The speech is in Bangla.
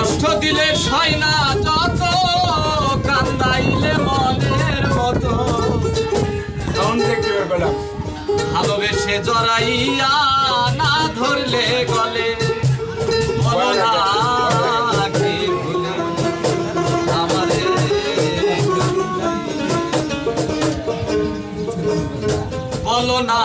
কষ্ট দিলে সাই না যত কান্দাইলে মনের মতো। ভালোবেসে জড়াইয়া না ধরলে গলে বলো না কি না।